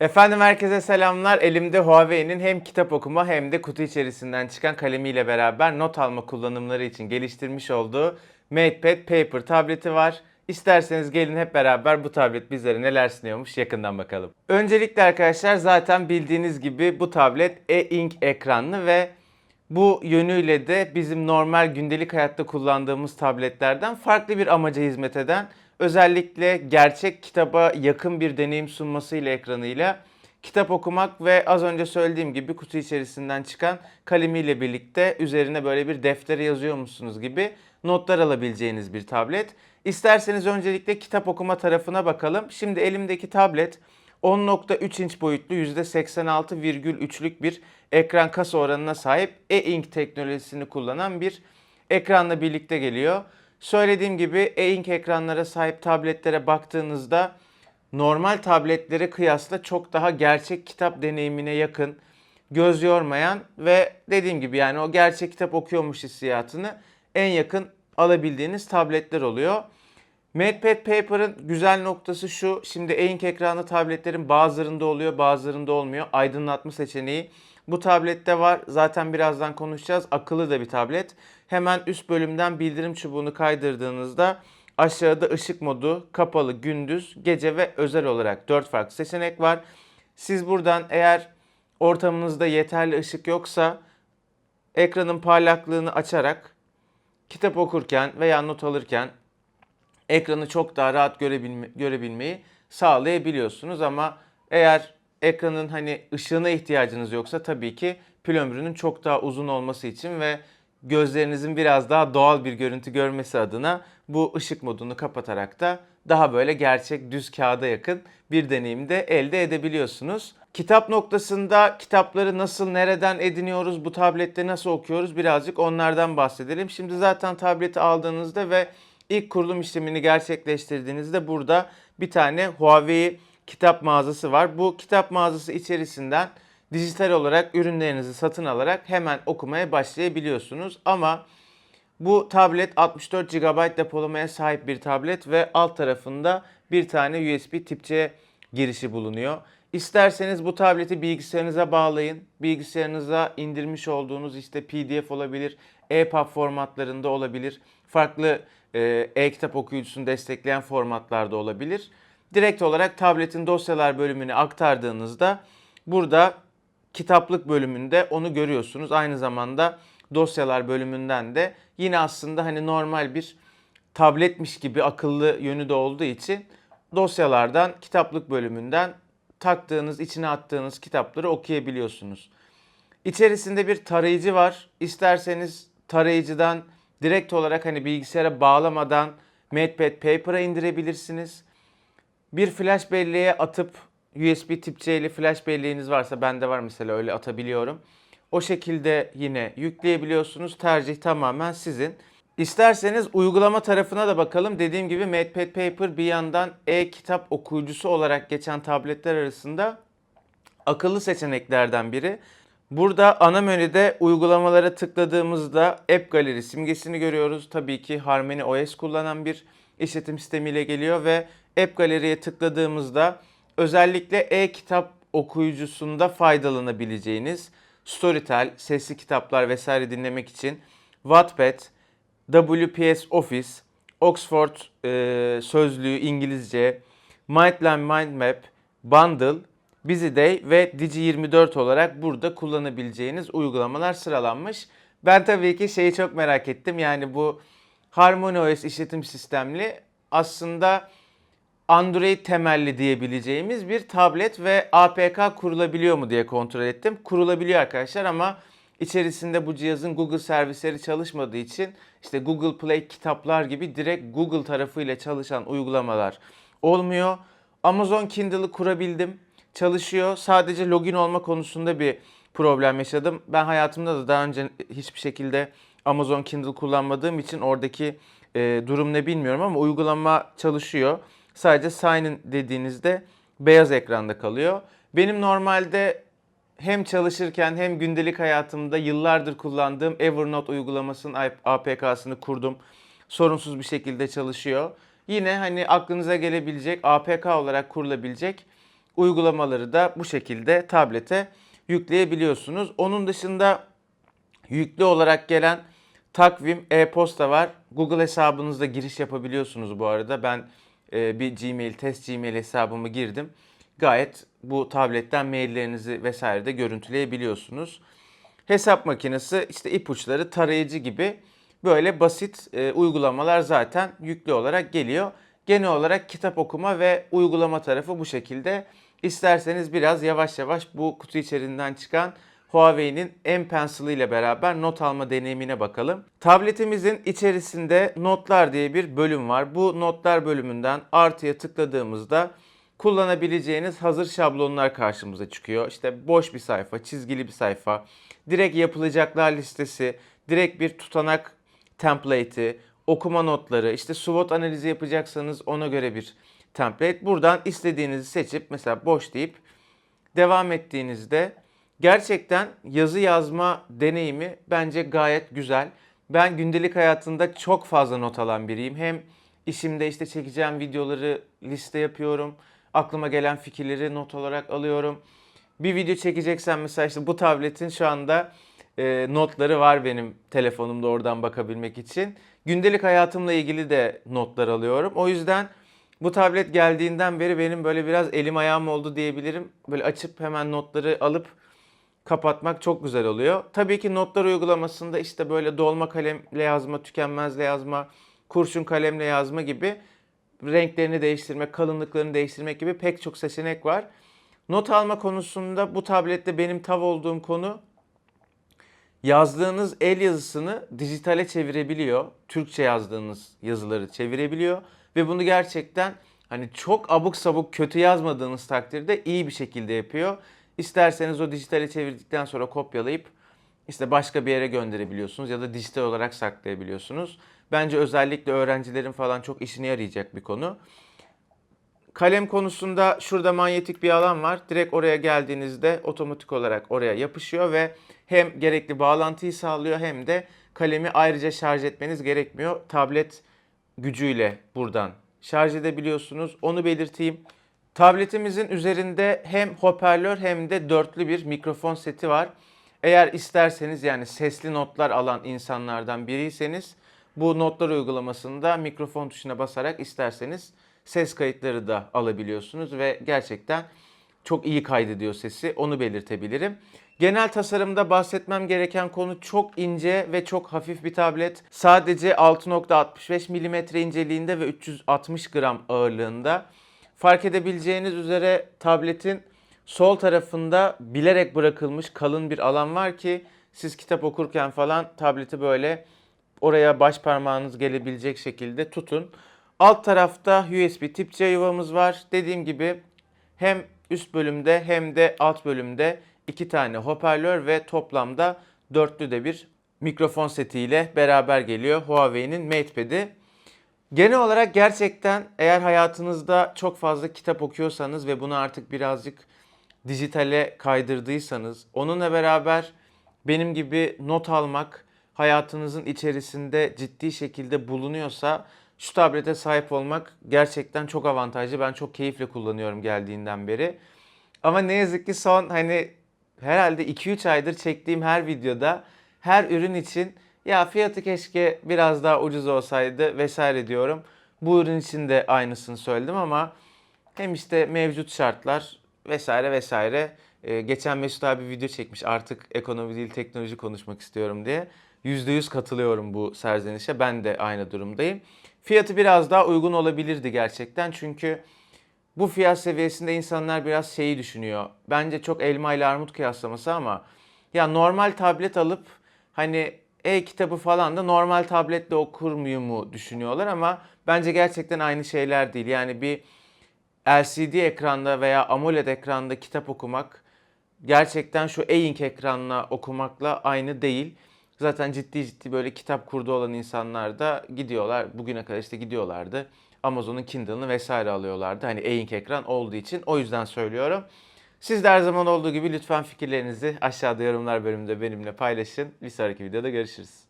Efendim herkese selamlar. Elimde Huawei'nin hem kitap okuma hem de kutu içerisinden çıkan kalemiyle beraber not alma kullanımları için geliştirmiş olduğu MatePad Paper tableti var. İsterseniz gelin hep beraber bu tablet bizlere neler sunuyormuş yakından bakalım. Öncelikle arkadaşlar zaten bildiğiniz gibi bu tablet e-ink ekranlı ve bu yönüyle de bizim normal gündelik hayatta kullandığımız tabletlerden farklı bir amaca hizmet eden özellikle gerçek kitaba yakın bir deneyim sunmasıyla ekranıyla kitap okumak ve az önce söylediğim gibi kutu içerisinden çıkan kalemiyle birlikte üzerine böyle bir deftere yazıyormuşsunuz gibi notlar alabileceğiniz bir tablet. İsterseniz öncelikle kitap okuma tarafına bakalım. Şimdi elimdeki tablet 10.3 inç boyutlu %86,3'lük bir ekran kasa oranına sahip e-ink teknolojisini kullanan bir ekranla birlikte geliyor. Söylediğim gibi e-ink ekranlara sahip tabletlere baktığınızda normal tabletlere kıyasla çok daha gerçek kitap deneyimine yakın, göz yormayan ve dediğim gibi yani o gerçek kitap okuyormuş hissiyatını en yakın alabildiğiniz tabletler oluyor. MatePad Paper'ın güzel noktası şu. Şimdi e-ink ekranlı tabletlerin bazılarında oluyor, bazılarında olmuyor. Aydınlatma seçeneği bu tablette var. Zaten birazdan konuşacağız. Akıllı da bir tablet. Hemen üst bölümden bildirim çubuğunu kaydırdığınızda aşağıda ışık modu, kapalı, gündüz, gece ve özel olarak 4 farklı seçenek var. Siz buradan eğer ortamınızda yeterli ışık yoksa ekranın parlaklığını açarak kitap okurken veya not alırken ekranı çok daha rahat görebilme, görebilmeyi sağlayabiliyorsunuz ama eğer ekranın hani ışığına ihtiyacınız yoksa tabii ki pil ömrünün çok daha uzun olması için ve gözlerinizin biraz daha doğal bir görüntü görmesi adına bu ışık modunu kapatarak da daha böyle gerçek düz kağıda yakın bir deneyim de elde edebiliyorsunuz. Kitap noktasında kitapları nasıl, nereden ediniyoruz, bu tablette nasıl okuyoruz birazcık onlardan bahsedelim. Şimdi zaten tableti aldığınızda ve ilk kurulum işlemini gerçekleştirdiğinizde burada bir tane Huawei kitap mağazası var. Bu kitap mağazası içerisinden dijital olarak ürünlerinizi satın alarak hemen okumaya başlayabiliyorsunuz. Ama bu tablet 64 GB depolamaya sahip bir tablet ve alt tarafında bir tane USB tip C girişi bulunuyor. İsterseniz bu tableti bilgisayarınıza bağlayın. Bilgisayarınıza indirmiş olduğunuz işte PDF olabilir, EPUB formatlarında olabilir. Farklı e, e-kitap okuyucusunu destekleyen formatlarda olabilir. Direkt olarak tabletin dosyalar bölümünü aktardığınızda burada kitaplık bölümünde onu görüyorsunuz. Aynı zamanda dosyalar bölümünden de yine aslında hani normal bir tabletmiş gibi akıllı yönü de olduğu için dosyalardan kitaplık bölümünden taktığınız, içine attığınız kitapları okuyabiliyorsunuz. İçerisinde bir tarayıcı var. İsterseniz tarayıcıdan direkt olarak hani bilgisayara bağlamadan MatePad Paper'a indirebilirsiniz. Bir flash belleğe atıp USB tip C ile flash belleğiniz varsa bende var mesela öyle atabiliyorum. O şekilde yine yükleyebiliyorsunuz. Tercih tamamen sizin. İsterseniz uygulama tarafına da bakalım. Dediğim gibi MatePad Paper bir yandan e-kitap okuyucusu olarak geçen tabletler arasında akıllı seçeneklerden biri. Burada ana menüde uygulamalara tıkladığımızda App Gallery simgesini görüyoruz. Tabii ki Harmony OS kullanan bir işletim sistemiyle geliyor ve App Gallery'ye tıkladığımızda özellikle e-kitap okuyucusunda faydalanabileceğiniz Storytel, sesli kitaplar vesaire dinlemek için Wattpad, WPS Office, Oxford e, sözlüğü İngilizce, Mindline Mindmap, Bundle, BusyDay ve Digi24 olarak burada kullanabileceğiniz uygulamalar sıralanmış. Ben tabii ki şeyi çok merak ettim. Yani bu HarmonyOS işletim sistemli aslında Android temelli diyebileceğimiz bir tablet ve APK kurulabiliyor mu diye kontrol ettim. Kurulabiliyor arkadaşlar ama içerisinde bu cihazın Google servisleri çalışmadığı için işte Google Play kitaplar gibi direkt Google tarafıyla çalışan uygulamalar olmuyor. Amazon Kindle'ı kurabildim. Çalışıyor. Sadece login olma konusunda bir problem yaşadım. Ben hayatımda da daha önce hiçbir şekilde Amazon Kindle kullanmadığım için oradaki e, durum ne bilmiyorum ama uygulama çalışıyor. Sadece sign in dediğinizde beyaz ekranda kalıyor. Benim normalde hem çalışırken hem gündelik hayatımda yıllardır kullandığım Evernote uygulamasının APK'sını kurdum. Sorunsuz bir şekilde çalışıyor. Yine hani aklınıza gelebilecek APK olarak kurulabilecek Uygulamaları da bu şekilde tablete yükleyebiliyorsunuz. Onun dışında yüklü olarak gelen takvim, e-posta var. Google hesabınızda giriş yapabiliyorsunuz bu arada. Ben bir Gmail, test Gmail hesabımı girdim. Gayet bu tabletten maillerinizi vesaire de görüntüleyebiliyorsunuz. Hesap makinesi, işte ipuçları, tarayıcı gibi böyle basit e, uygulamalar zaten yüklü olarak geliyor. Genel olarak kitap okuma ve uygulama tarafı bu şekilde. İsterseniz biraz yavaş yavaş bu kutu içerisinden çıkan Huawei'nin M Pencil ile beraber not alma deneyimine bakalım. Tabletimizin içerisinde notlar diye bir bölüm var. Bu notlar bölümünden artıya tıkladığımızda kullanabileceğiniz hazır şablonlar karşımıza çıkıyor. İşte boş bir sayfa, çizgili bir sayfa, direkt yapılacaklar listesi, direkt bir tutanak template'i, okuma notları, işte SWOT analizi yapacaksanız ona göre bir template. Buradan istediğinizi seçip mesela boş deyip devam ettiğinizde gerçekten yazı yazma deneyimi bence gayet güzel. Ben gündelik hayatında çok fazla not alan biriyim. Hem işimde işte çekeceğim videoları liste yapıyorum. Aklıma gelen fikirleri not olarak alıyorum. Bir video çekeceksem mesela işte bu tabletin şu anda e, notları var benim telefonumda oradan bakabilmek için. Gündelik hayatımla ilgili de notlar alıyorum. O yüzden bu tablet geldiğinden beri benim böyle biraz elim ayağım oldu diyebilirim. Böyle açıp hemen notları alıp kapatmak çok güzel oluyor. Tabii ki notlar uygulamasında işte böyle dolma kalemle yazma, tükenmezle yazma, kurşun kalemle yazma gibi renklerini değiştirmek, kalınlıklarını değiştirmek gibi pek çok seçenek var. Not alma konusunda bu tablette benim tav olduğum konu yazdığınız el yazısını dijitale çevirebiliyor. Türkçe yazdığınız yazıları çevirebiliyor ve bunu gerçekten hani çok abuk sabuk kötü yazmadığınız takdirde iyi bir şekilde yapıyor. İsterseniz o dijitale çevirdikten sonra kopyalayıp işte başka bir yere gönderebiliyorsunuz ya da dijital olarak saklayabiliyorsunuz. Bence özellikle öğrencilerin falan çok işine yarayacak bir konu. Kalem konusunda şurada manyetik bir alan var. Direkt oraya geldiğinizde otomatik olarak oraya yapışıyor ve hem gerekli bağlantıyı sağlıyor hem de kalemi ayrıca şarj etmeniz gerekmiyor. Tablet gücüyle buradan şarj edebiliyorsunuz. Onu belirteyim. Tabletimizin üzerinde hem hoparlör hem de dörtlü bir mikrofon seti var. Eğer isterseniz yani sesli notlar alan insanlardan biriyseniz bu notlar uygulamasında mikrofon tuşuna basarak isterseniz ses kayıtları da alabiliyorsunuz ve gerçekten çok iyi kaydediyor sesi. Onu belirtebilirim. Genel tasarımda bahsetmem gereken konu çok ince ve çok hafif bir tablet. Sadece 6.65 mm inceliğinde ve 360 gram ağırlığında. Fark edebileceğiniz üzere tabletin sol tarafında bilerek bırakılmış kalın bir alan var ki siz kitap okurken falan tableti böyle oraya baş parmağınız gelebilecek şekilde tutun. Alt tarafta USB tip C yuvamız var. Dediğim gibi hem üst bölümde hem de alt bölümde iki tane hoparlör ve toplamda dörtlü de bir mikrofon setiyle beraber geliyor Huawei'nin MatePad'i. Genel olarak gerçekten eğer hayatınızda çok fazla kitap okuyorsanız ve bunu artık birazcık dijitale kaydırdıysanız onunla beraber benim gibi not almak hayatınızın içerisinde ciddi şekilde bulunuyorsa şu tablete sahip olmak gerçekten çok avantajlı. Ben çok keyifle kullanıyorum geldiğinden beri. Ama ne yazık ki son hani herhalde 2-3 aydır çektiğim her videoda her ürün için ya fiyatı keşke biraz daha ucuz olsaydı vesaire diyorum. Bu ürün için de aynısını söyledim ama hem işte mevcut şartlar vesaire vesaire. Ee, geçen Mesut abi video çekmiş artık ekonomi değil teknoloji konuşmak istiyorum diye. %100 katılıyorum bu serzenişe. Ben de aynı durumdayım. Fiyatı biraz daha uygun olabilirdi gerçekten. Çünkü bu fiyat seviyesinde insanlar biraz şeyi düşünüyor. Bence çok elma ile armut kıyaslaması ama ya normal tablet alıp hani e-kitabı falan da normal tabletle okur muyum mu düşünüyorlar ama bence gerçekten aynı şeyler değil. Yani bir LCD ekranda veya AMOLED ekranda kitap okumak gerçekten şu e-ink ekranla okumakla aynı değil. Zaten ciddi ciddi böyle kitap kurdu olan insanlar da gidiyorlar. Bugüne kadar işte gidiyorlardı. Amazon'un Kindle'ını vesaire alıyorlardı. Hani e-ink ekran olduğu için o yüzden söylüyorum. Siz de her zaman olduğu gibi lütfen fikirlerinizi aşağıda yorumlar bölümünde benimle paylaşın. Bir sonraki videoda görüşürüz.